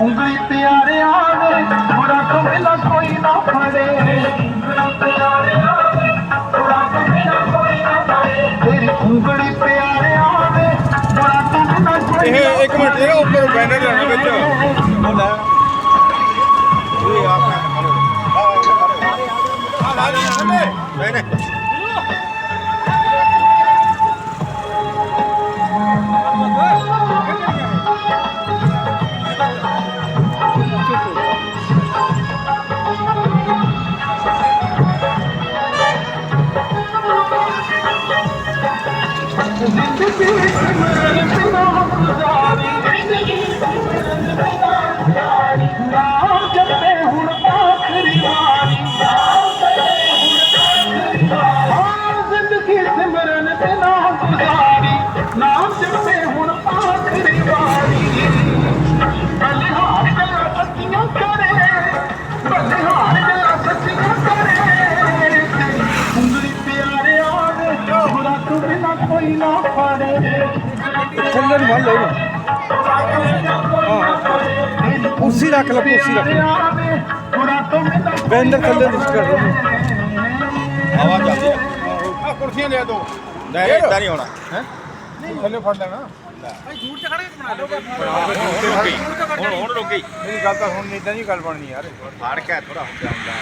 ਉਂਗਲੀ ਪਿਆਰਿਆ ਵੇ ਬੁਰਾ ਤੋਂ ਬਿਨਾ ਕੋਈ ਨਾ ਫੜੇ ਉਂਗਲੀ ਪਿਆਰਿਆ ਵੇ ਬੁਰਾ ਤੋਂ ਬਿਨਾ ਕੋਈ ਨਾ ਫੜੇ ਤੇਰੀ ਉਂਗਲੀ ਪਿਆਰਿਆ ਵੇ ਬੁਰਾ ਤੋਂ ਬਿਨਾ ਕੋਈ ਨਾ ਇਹ ਇੱਕ ਮਿੰਟ ਜਿਹੜਾ ਉੱਪਰ ਬੈਨਰ ਲਾਣਾ ਵਿੱਚ ਉਹ ਲੈ ਇਹ ਆ ਆ ਆ ਆ ਆ ਆ ਆ ਆ ਨਹੀਂ ਨਾਮ ਥੱਲੇ ਨੂੰ ਮੰਨ ਲਓ। ਹਾਂ। ਕੁਰਸੀ ਰੱਖ ਲੈ ਕੁਰਸੀ ਰੱਖ ਲੈ। ਤੋਂ ਬਿਨਾ ਬੈਨਰ ਥੱਲੇ ਨੂੰ ਕਰ ਲਓ ਹਵਾ ਚੱਲਦੀ ਆ ਆਹ ਕੁਰਸੀਆਂ ਲਿਆ ਦੋ। ਨਹੀਂ ਇਦਾਂ ਨਹੀਂ ਹੋਣਾ। ਹੈ? ਥੱਲੇ ਫੜ ਲੈਣਾ। ਹੁਣ ਹੁਣ ਰੁਕ। ਗਈ ਮੇਰੀ ਗੱਲ ਤਾਂ ਹੁਣ ਇਦਾਂ ਨਹੀਂ ਗੱਲ ਬਣਨੀ ਯਾਰ। ਫੜ ਕੇ ਥੋੜਾ ਹੋ ਜਾਂਦਾ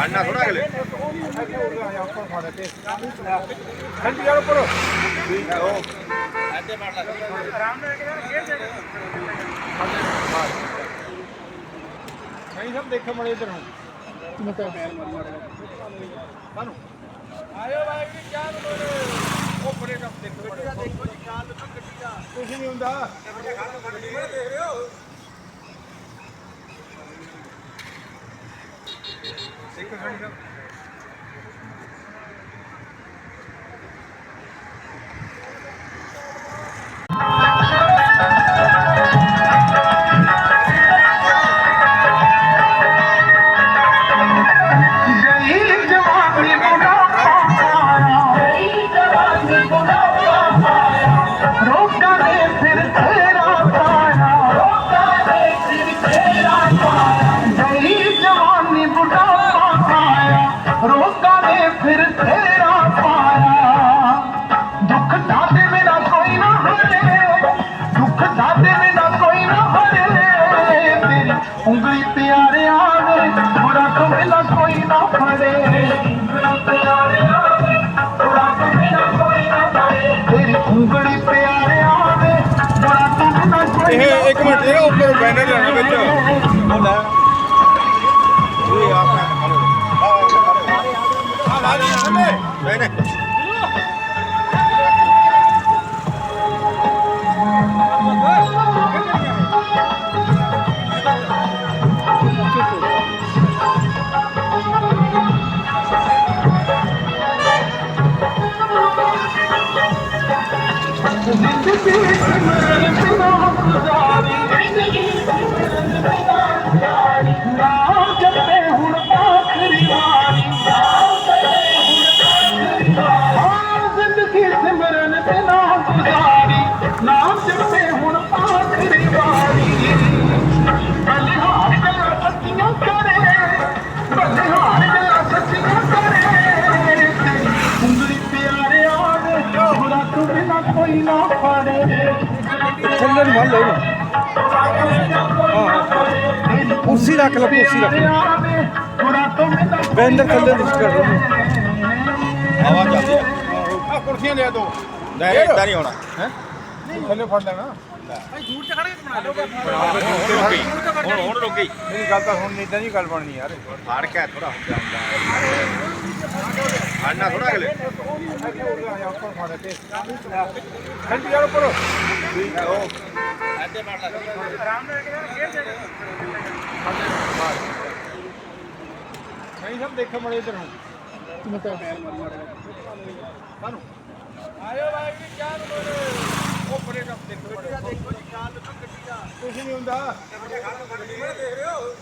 ਫੜਨਾ ਥੋੜਾ ਅਗਲੇ। ਕੇ ਖੰਡੀ ਯਾਰ ਉੱਪਰ ਠੀਕ ਹੈ ਉਹ ਐਦੇ ਫੜ ਲੈ ਆਰਾਮ ਨਾਲ ਨਹੀਂ ਸਭ ਦੇਖੋ ਮੜੇ ਇਧਰ ਨੂੰ ਸਾਨੂੰ ਆਇਓ ਭਾਈ ਜੀ ਚਾਹ ਬੋਲੇ ਉਹ ਬੜੇ ਕੰਮ ਦੇਖੋ ਦਾ ਦੇਖੋ ਜੀ ਚਾਹ ਦੇਖੋ ਗੱਡੀ ਦਾ ਕੁਝ ਨਹੀਂ ਹੁੰਦਾ ਦੇਖ ਰਹੇ ਹੋ ਇੱਕ ਖੜੀ ਥੱਲੇ ਨਹੀਂ ਨਹੀਂ ਜ਼ਿੰਦਗੀ ਥੱਲੇ ਨੂੰ ਮੰਨ ਲਓ ਹਾਂ। ਕੁਰਸੀ ਰੱਖ ਲਓ ਕੁਰਸੀ ਰੱਖ ਲਓ ਬੁਰਾ ਥੱਲੇ ਨੂੰ ਕਰ ਲਓ। ਹਵਾ ਚੱਲਦੀ ਆ ਕੁਰਸੀਆਂ ਲਿਆ ਦੋ। ਨਹੀਂ ਇਦਾਂ ਨਹੀਂ ਹੋਣਾ। ਹੈ? ਥੱਲੇ ਫੜ ਲੈਣਾ। ਭਾਈ ਦੂਰ ਤੇ ਖੜੇ ਬਣਾ ਲਓ ਹੁਣ ਹੁਣ ਰੁਕ ਗਈ। ਮੇਰੀ ਗੱਲ ਤਾਂ ਹੁਣ ਇਦਾਂ ਨਹੀਂ ਗੱਲ ਬਣਨੀ ਯਾਰ। ਫੜ ਕੇ ਥੋੜਾ ਹੋ ਜਾਂਦਾ ਫੜਨਾ ਥੋੜਾ ਅਗਲੇ ਉੱਪਰ। ਫੜ ਕੇ ਖੰਡੀ ਯਾਰ ਉੱਪਰ ਠੀਕ ਹੈ ਉਹ ਐਦੇ ਫੜ ਲੈ ਆਰਾਮ ਨਾਲ ਨਹੀਂ ਸਭ ਦੇਖੋ ਮੜੇ ਇਧਰ ਨੂੰ। ਸਾਨੂੰ। ਆਇਓ ਭਾਈ ਜੀ ਚਾਹ ਬੋਲੇ ਉਹ ਬੜੇ ਕੁਝ ਨਹੀਂ ਹੁੰਦਾ ਦੇਖ ਰਹੇ ਹੋ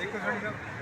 ਇੱਕ ਖੜੀ